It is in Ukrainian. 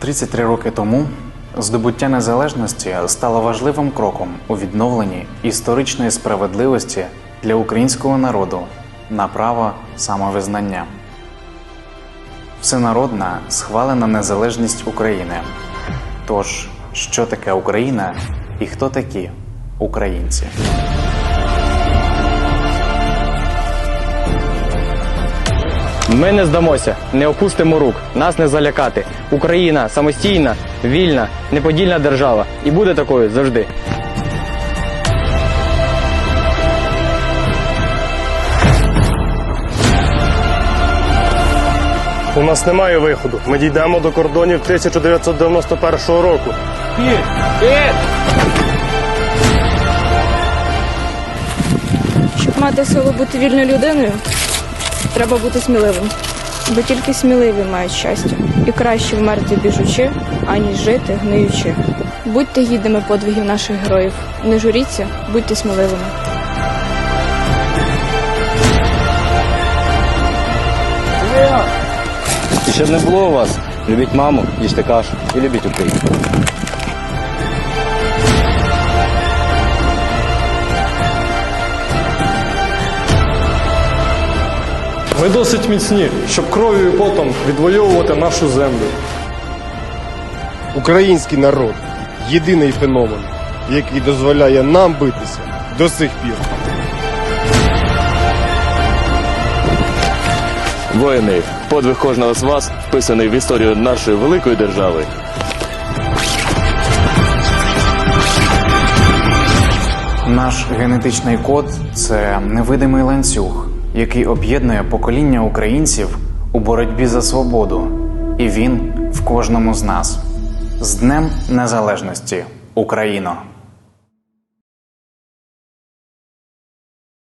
33 роки тому здобуття незалежності стало важливим кроком у відновленні історичної справедливості для українського народу на право самовизнання. Всенародна схвалена незалежність України. Тож, що таке Україна і хто такі українці? Ми не здамося, не опустимо рук, нас не залякати. Україна самостійна, вільна, неподільна держава і буде такою завжди. У нас немає виходу. Ми дійдемо до кордонів 1991 року. Щоб мати силу бути вільною людиною, треба бути сміливим. Бо тільки сміливі мають щастя. І краще вмерти біжучи, аніж жити гниючи. Будьте гідними подвигів наших героїв. Не журіться, будьте сміливими. І щоб не було у вас, любіть маму, їжте кашу і любіть Україну. Ми досить міцні, щоб кров'ю і потом відвоювати нашу землю. Український народ єдиний феномен, який дозволяє нам битися до сих пір. Воїни, подвиг кожного з вас вписаний в історію нашої великої держави. Наш генетичний код це невидимий ланцюг, який об'єднує покоління українців у боротьбі за свободу, і він в кожному з нас. З Днем Незалежності, Україно!